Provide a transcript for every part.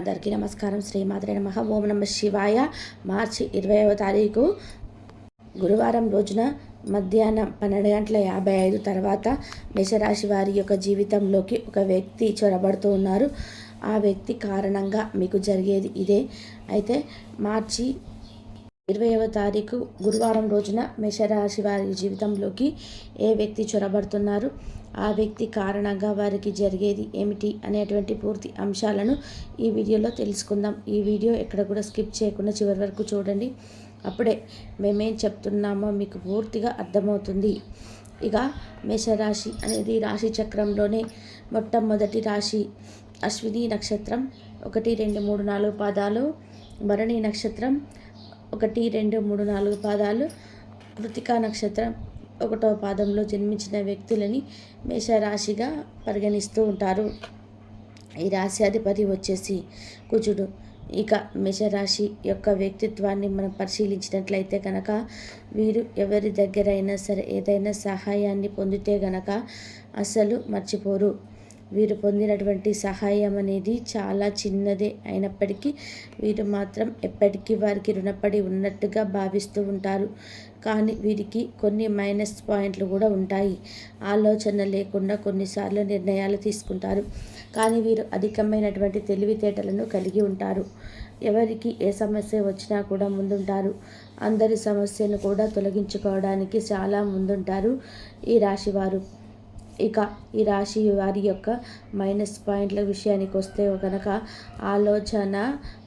అందరికీ నమస్కారం. శ్రీమాత్రే నమ. ఓం నమ శివాయ. మార్చి ఇరవైవ తారీఖు గురువారం రోజున మధ్యాహ్నం పన్నెండు గంటల యాభై ఐదు తర్వాత మేషరాశి వారి యొక్క జీవితంలోకి ఒక వ్యక్తి చొరబడుతూ ఉన్నారు. ఆ వ్యక్తి కారణంగా మీకు జరిగేది ఇదే. అయితే మార్చి ఇరవైవ తారీఖు గురువారం రోజున మేషరాశి వారి జీవితంలోకి ఏ వ్యక్తి చొరబడుతున్నారు? ఆ వ్యక్తి కారణంగా వారికి జరిగేది ఏమిటి అనేటువంటి పూర్తి అంశాలను ఈ వీడియోలో తెలుసుకుందాం. ఈ వీడియో ఎక్కడ కూడా స్కిప్ చేయకుండా చివరి వరకు చూడండి. అప్పుడే మేమేం చెప్తున్నామో మీకు పూర్తిగా అర్థమవుతుంది. ఇక మేషరాశి అనేది రాశి చక్రంలోనే మొట్టమొదటి రాశి. అశ్విని నక్షత్రం ఒకటి రెండు మూడు నాలుగు పాదాలు. భరణి నక్షత్రం ఒకటి రెండు మూడు నాలుగు పాదాలు. కృతికా నక్షత్రం ఒకటో పాదంలో జన్మించిన వ్యక్తులని మేషరాశిగా పరిగణిస్తూ ఉంటారు. ఈ రాశి అధిపతి వచ్చేసి కుజుడు. ఇక మేషరాశి యొక్క వ్యక్తిత్వాన్ని మనం పరిశీలించినట్లయితే కనుక వీరు ఎవరి దగ్గరైనా సరే ఏదైనా సహాయాన్ని పొందితే గనక అసలు మర్చిపోరు. వీరు పొందినటువంటి సహాయం అనేది చాలా చిన్నదే అయినప్పటికీ వీరు మాత్రం ఎప్పటికీ వారికి రుణపడి ఉన్నట్టుగా భావిస్తూ ఉంటారు. కానీ వీరికి కొన్ని మైనస్ పాయింట్లు కూడా ఉంటాయి. ఆలోచన లేకుండా కొన్నిసార్లు నిర్ణయాలు తీసుకుంటారు. కానీ వీరు అధికమైనటువంటి తెలివితేటలను కలిగి ఉంటారు. ఎవరికి ఏ సమస్య వచ్చినా కూడా ముందుంటారు. అందరి సమస్యను కూడా తొలగించుకోవడానికి చాలా ముందుంటారు ఈ రాశివారు. ఇక ఈ రాశి వారి యొక్క మైనస్ పాయింట్ల విషయానికి వస్తే కనుక ఆలోచన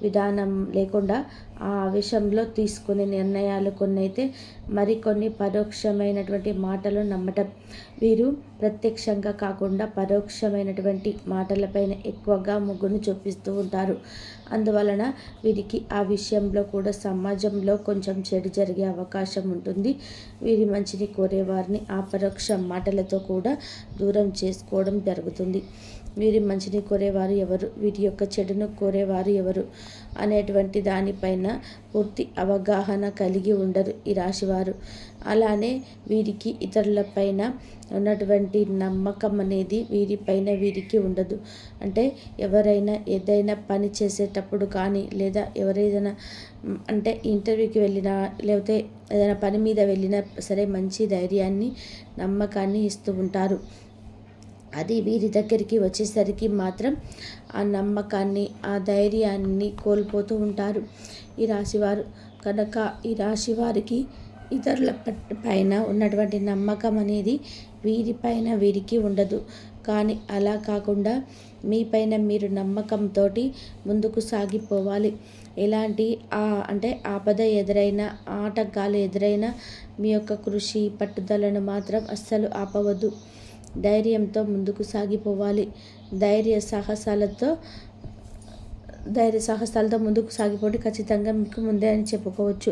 విధానం లేకుండా ఆ విషయంలో తీసుకునే నిర్ణయాలు కొన్ని అయితే మరికొన్ని పరోక్షమైనటువంటి మాటలు నమ్మటం. వీరు ప్రత్యక్షంగా కాకుండా పరోక్షమైనటువంటి మాటలపైన ఎక్కువగా ముగ్గును చూపిస్తూ ఉంటారు. అందువలన వీరికి ఆ విషయంలో కూడా సమాజంలో కొంచెం చెడు జరిగే అవకాశం ఉంటుంది. వీరి మంచిని కోరేవారిని ఆ పరోక్ష మాటలతో కూడా దూరం చేసుకోవడం జరుగుతుంది. వీరి మంచిని కోరేవారు ఎవరు? వీరి యొక్క చెడును కోరేవారు ఎవరు? అనేటువంటి దానిపైన పూర్తి అవగాహన కలిగి ఉండరు ఈ రాశివారు. అలానే వీరికి ఇతరులపైన ఉన్నటువంటి నమ్మకం అనేది వీరిపైన వీరికి ఉండదు. అంటే ఎవరైనా ఏదైనా పని చేసేటప్పుడు కానీ లేదా ఎవరైనా అంటే ఇంటర్వ్యూకి వెళ్ళినా లేకపోతే ఏదైనా పని మీద వెళ్ళినా సరే మంచి ధైర్యాన్ని నమ్మకాన్ని ఇస్తూ ఉంటారు. అది వీరి దగ్గరికి వచ్చేసరికి మాత్రం ఆ నమ్మకాన్ని ఆ ధైర్యాన్ని కోల్పోతూ ఉంటారు ఈ రాశివారు. కనుక ఈ రాశి వారికి ఇతరుల పైన ఉన్నటువంటి నమ్మకం అనేది వీరిపైన వీరికి ఉండదు. కానీ అలా కాకుండా మీపైన మీరు నమ్మకంతో ముందుకు సాగిపోవాలి. ఎలాంటి అంటే ఆపద ఎదురైనా ఆటంకాలు ఎదురైనా మీ యొక్క కృషి పట్టుదలను మాత్రం అస్సలు ఆపవద్దు. ధైర్యంతో ముందుకు సాగిపోవాలి. ధైర్య సాహసాలతో ధైర్య సాహసాలతో ముందుకు సాగిపోవడం ఖచ్చితంగా మీకు ముందే అని చెప్పుకోవచ్చు.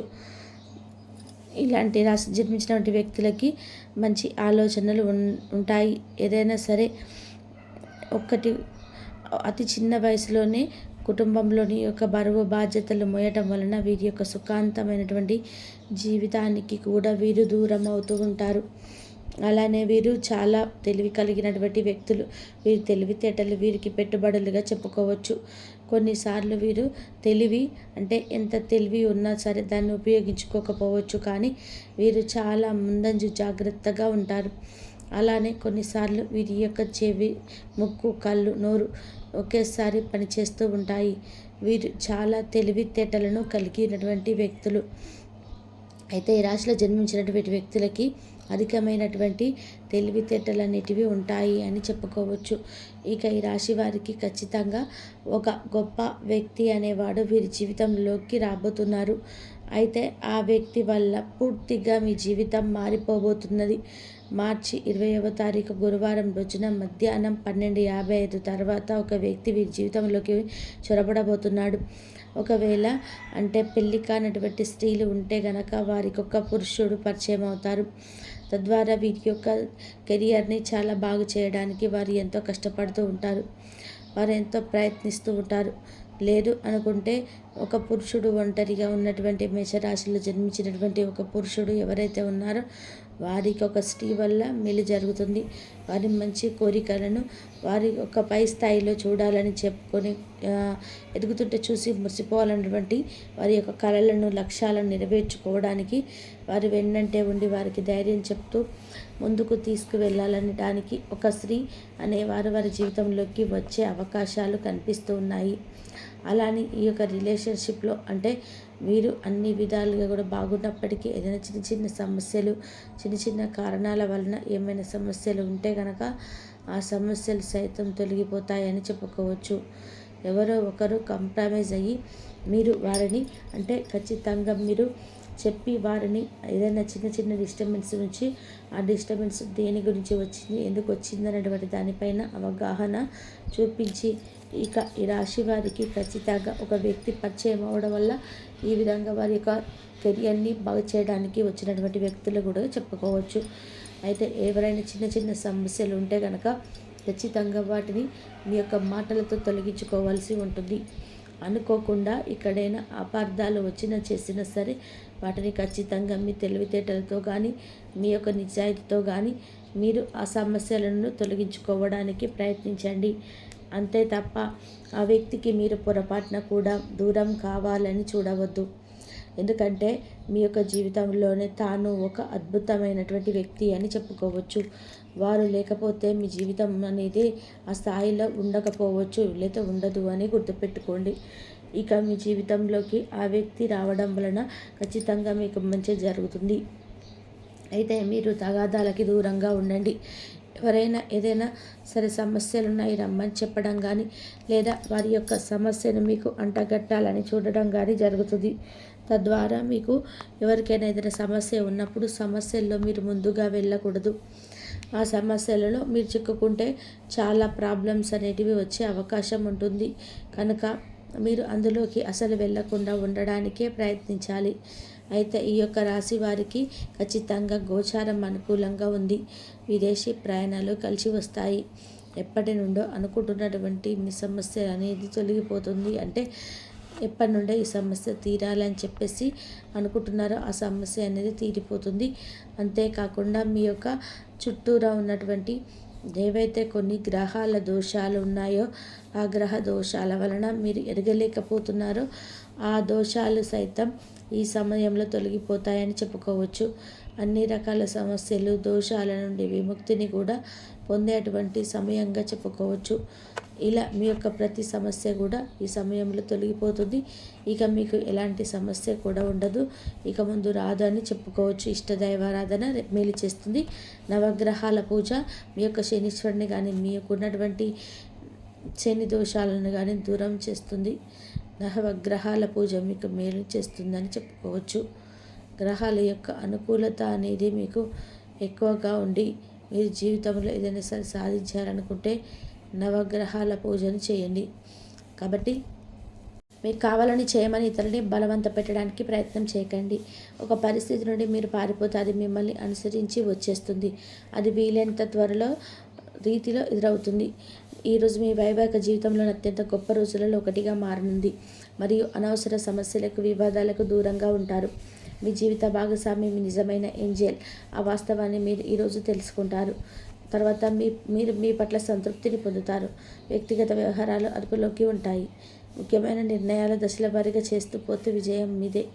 ఇలాంటి రాసి జన్మించినటువంటి వ్యక్తులకి మంచి ఆలోచనలు ఉంటాయి. ఏదైనా సరే ఒక్కటి అతి చిన్న వయసులోనే కుటుంబంలోని యొక్క బరువు బాధ్యతలు మోయటం వలన వీరి యొక్క సుఖాంతమైనటువంటి జీవితానికి కూడా వీరు దూరం అవుతూ ఉంటారు. అలానే వీరు చాలా తెలివి కలిగినటువంటి వ్యక్తులు. వీరి తెలివితేటలు వీరికి పెట్టుబడులుగా చెప్పుకోవచ్చు. కొన్నిసార్లు వీరు తెలివి అంటే ఎంత తెలివి ఉన్నా సరే దాన్ని ఉపయోగించుకోకపోవచ్చు కానీ వీరు చాలా ముందంజు జాగ్రత్తగా ఉంటారు. అలానే కొన్నిసార్లు వీరి యొక్క చెవి ముక్కు కళ్ళు నోరు ఒకేసారి పనిచేస్తూ ఉంటాయి. వీరు చాలా తెలివితేటలను కలిగినటువంటి వ్యక్తులు. అయితే ఈ రాశిలో జన్మించినటువంటి వ్యక్తులకి అధికమైనటువంటి తెలివితేటలు అనేటివి ఉంటాయి అని చెప్పుకోవచ్చు. ఇక ఈ రాశి వారికి ఖచ్చితంగా ఒక గొప్ప వ్యక్తి అనేవాడు వీరి జీవితంలోకి రాబోతున్నారు. అయితే ఆ వ్యక్తి వల్ల పూర్తిగా మీ జీవితం మారిపోబోతున్నది. మార్చి ఇరవైవ తారీఖు గురువారం రోజున మధ్యాహ్నం పన్నెండు యాభై ఐదు తర్వాత ఒక వ్యక్తి వీరి జీవితంలోకి చొరబడబోతున్నాడు. ఒకవేళ అంటే పెళ్ళి కానటువంటి స్త్రీలు ఉంటే గనక వారికి ఒక పురుషుడు పరిచయం అవుతారు. తద్వారా వీరి యొక్క కెరియర్ని చాలా బాగు చేయడానికి వారు ఎంతో కష్టపడుతూ ఉంటారు. వారు ఎంతో ప్రయత్నిస్తూ ఉంటారు. లేదు అనుకుంటే ఒక పురుషుడు ఒంటరిగా ఉన్నటువంటి మేషరాశిలో జన్మించినటువంటి ఒక పురుషుడు ఎవరైతే ఉన్నారో వారికి ఒక స్త్రీ వల్ల మేలు జరుగుతుంది. వారి మంచి కోరికలను వారి ఒక పై స్థాయిలో చూడాలని చెప్పుకొని ఎదుగుతుంటే చూసి మురిసిపోవాలన్నటువంటి వారి యొక్క కళలను లక్ష్యాలను నెరవేర్చుకోవడానికి వారి వెన్నంటే ఉండి వారికి ధైర్యం చెప్తూ ముందుకు తీసుకువెళ్ళాలనడానికి ఒక స్త్రీ అనేవారు వారి జీవితంలోకి వచ్చే అవకాశాలు కనిపిస్తూ ఉన్నాయి. అలానే ఈ యొక్క రిలేషన్షిప్లో అంటే మీరు అన్ని విధాలుగా కూడా బాగున్నప్పటికీ ఏదైనా చిన్న చిన్న సమస్యలు చిన్న చిన్న కారణాల వలన ఏమైనా సమస్యలు ఉంటే కనుక ఆ సమస్యలు సైతం తొలగిపోతాయని చెప్పుకోవచ్చు. ఎవరో ఒకరు కంప్రమైజ్ అయ్యి మీరు వారిని అంటే ఖచ్చితంగా మీరు చెప్పి వారిని ఏదైనా చిన్న చిన్న డిస్టర్బెన్స్ నుంచి ఆ డిస్టర్బెన్స్ దేని గురించి వచ్చింది ఎందుకు వచ్చింది అనేటువంటి దానిపైన అవగాహన చూపించి ఇక ఈ రాశి వారికి ఖచ్చితంగా ఒక వ్యక్తి పరిచయం అవడం వల్ల ఈ విధంగా వారి యొక్క కెరియర్ని బాగు చేయడానికి వచ్చినటువంటి వ్యక్తులు కూడా చెప్పుకోవచ్చు. అయితే ఎవరైనా చిన్న చిన్న సమస్యలు ఉంటే కనుక ఖచ్చితంగా వాటిని మీ యొక్క మాటలతో తొలగించుకోవాల్సి ఉంటుంది. అనుకోకుండా ఇక్కడైనా అపార్థాలు వచ్చినా చేసినా సరే వాటిని ఖచ్చితంగా మీ తెలివితేటలతో కానీ మీ యొక్క నిజాయితీతో కానీ మీరు ఆ సమస్యలను తొలగించుకోవడానికి ప్రయత్నించండి. అంతే తప్ప ఆ వ్యక్తికి మీరు పొరపాటున కూడా దూరం కావాలని చూడవద్దు. ఎందుకంటే మీ యొక్క జీవితంలోనే తాను ఒక అద్భుతమైనటువంటి వ్యక్తి అని చెప్పుకోవచ్చు. వారు లేకపోతే మీ జీవితం అనేది ఆ స్థాయిలో ఉండకపోవచ్చు లేదా ఉండదు అని గుర్తుపెట్టుకోండి. ఇక మీ జీవితంలోకి ఆ వ్యక్తి రావడం వలన ఖచ్చితంగా మీకు మంచి జరుగుతుంది. అయితే మీరు తగాదాలకి దూరంగా ఉండండి. ఎవరైనా ఏదైనా సరే సమస్యలు ఉన్నాయి రమ్మని చెప్పడం కానీ లేదా వారి యొక్క సమస్యను మీకు అంటగట్టాలని చూడడం కానీ జరుగుతుంది. తద్వారా మీకు ఎవరికైనా ఏదైనా సమస్య ఉన్నప్పుడు సమస్యల్లో మీరు ముందుగా వెళ్ళకూడదు. ఆ సమస్యలలో మీరు చిక్కుకుంటే చాలా ప్రాబ్లమ్స్ అనేటివి వచ్చే అవకాశం ఉంటుంది. కనుక మీరు అందులోకి అసలు వెళ్ళకుండా ఉండడానికే ప్రయత్నించాలి. అయితే ఈ యొక్క రాశి వారికి ఖచ్చితంగా గోచారం అనుకూలంగా ఉంది. విదేశీ ప్రయాణాలు కలిసి వస్తాయి. ఎప్పటి నుండో అనుకుంటున్నటువంటి మీ సమస్య అనేది తొలగిపోతుంది. అంటే ఎప్పటి నుండో ఈ సమస్య తీరాలని చెప్పేసి అనుకుంటున్నారో ఆ సమస్య అనేది తీరిపోతుంది. అంతేకాకుండా మీ యొక్క చుట్టూరా ఉన్నటువంటి ఏవైతే కొన్ని గ్రహాల దోషాలు ఉన్నాయో ఆ గ్రహ దోషాల వలన మీరు ఎరగలేకపోతున్నారో ఆ దోషాలు సైతం ఈ సమయంలో తొలగిపోతాయని చెప్పుకోవచ్చు. అన్ని రకాల సమస్యలు దోషాల నుండి విముక్తిని కూడా పొందేటువంటి సమయంగా చెప్పుకోవచ్చు. ఇలా మీ యొక్క ప్రతి సమస్య కూడా ఈ సమయంలో తొలగిపోతుంది. ఇక మీకు ఎలాంటి సమస్య కూడా ఉండదు. ఇక ముందు రాదు అని చెప్పుకోవచ్చు. ఇష్టదైవారాధన మేలు చేస్తుంది. నవగ్రహాల పూజ మీ యొక్క శనీశ్వరుని కానీ మీ యొక్క ఉన్నటువంటి శని దోషాలను కానీ దూరం చేస్తుంది. నవగ్రహాల పూజ మీకు మేలు చేస్తుందని చెప్పుకోవచ్చు. గ్రహాల యొక్క అనుకూలత అనేది మీకు ఎక్కువగా ఉండి మీరు జీవితంలో ఏదైనా సరే సాధించాలనుకుంటే నవగ్రహాల పూజను చేయండి. కాబట్టి మీకు కావాలని చేయమని ఇతరుని బలవంత పెట్టడానికి ప్రయత్నం చేయకండి. ఒక పరిస్థితి నుండి మీరు పారిపోతే అది మిమ్మల్ని అనుసరించి వచ్చేస్తుంది. అది వీలైనంత త్వరలో రీతిలో ఎదురవుతుంది. ఈరోజు మీ వైవాహిక జీవితంలోని అత్యంత గొప్ప రోజులలో ఒకటిగా మారనుంది. మరియు అనవసర సమస్యలకు వివాదాలకు దూరంగా ఉంటారు. మీ జీవిత భాగస్వామి మీ నిజమైన ఏంజల్. ఆ వాస్తవాన్ని మీరు ఈరోజు తెలుసుకుంటారు. తర్వాత మీ మీరు మీ పట్ల సంతృప్తిని పొందుతారు. వ్యక్తిగత వ్యవహారాలు అదుపులోకి ఉంటాయి. ముఖ్యమైన నిర్ణయాల దశల వారీగా చేస్తూ పోతే విజయం మీదే.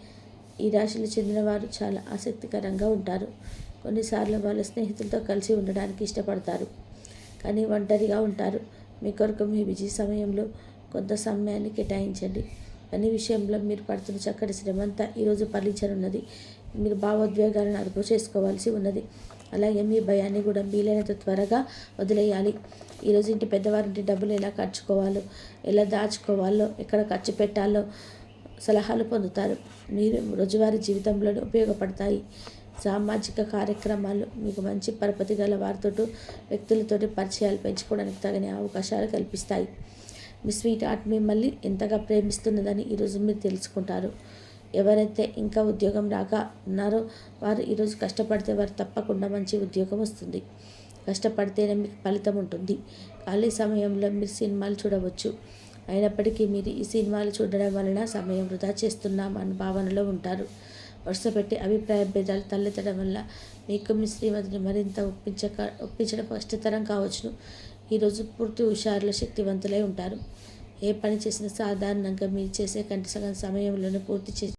ఈ రాశిలో చెందిన వారు చాలా ఆసక్తికరంగా ఉంటారు. కొన్నిసార్లు వాళ్ళ స్నేహితులతో కలిసి ఉండడానికి ఇష్టపడతారు. కానీ ఒంటరిగా ఉంటారు. మీ కొరకు మీ బిజీ సమయంలో కొంత సమయాన్ని కేటాయించండి. పని విషయంలో మీరు పడుతున్న చక్కటి శ్రమంతా ఈరోజు ఫలించనున్నది. మీరు భావోద్వేగాలను అదుపు చేసుకోవాల్సి ఉన్నది. అలాగే మీ భయాన్ని కూడా వీలైనంత త్వరగా వదిలేయాలి. ఈరోజు ఇంటి పెద్దవారింటి డబ్బులు ఎలా ఖర్చుకోవాలో ఎలా దాచుకోవాలో ఎక్కడ ఖర్చు పెట్టాలో సలహాలు పొందుతారు. మీరు రోజువారీ జీవితంలో ఉపయోగపడతాయి. సామాజిక కార్యక్రమాలు మీకు మంచి పరపతి గల వారితో వ్యక్తులతోటి పరిచయాలు పెంచుకోవడానికి తగిన అవకాశాలు కల్పిస్తాయి. మీ స్వీట్ ఆర్ట్ మిమ్మల్ని ఎంతగా ప్రేమిస్తున్నదని ఈరోజు మీరు తెలుసుకుంటారు. ఎవరైతే ఇంకా ఉద్యోగం రాక ఉన్నారో వారు ఈరోజు కష్టపడితే వారు తప్పకుండా మంచి ఉద్యోగం వస్తుంది. కష్టపడితేనే మీకు ఫలితం ఉంటుంది. ఖాళీ సమయంలో మీరు సినిమాలు చూడవచ్చు. అయినప్పటికీ మీరు ఈ సినిమాలు చూడడం వలన సమయం వృధా చేస్తున్నాం అన్న భావనలో ఉంటారు. వరుసపెట్టి అభిప్రాయ భేదాలు తలెత్తడం వల్ల మీకు మీ శ్రీమతిని మరింత ఒప్పించక ఒప్పించడం కష్టతరం కావచ్చును. ఈరోజు పూర్తి హుషారులో శక్తివంతులై ఉంటారు. ఏ పని చేసినా సాధారణంగా మీరు చేసే కంటే సగం సమయంలోనే పూర్తి చేసి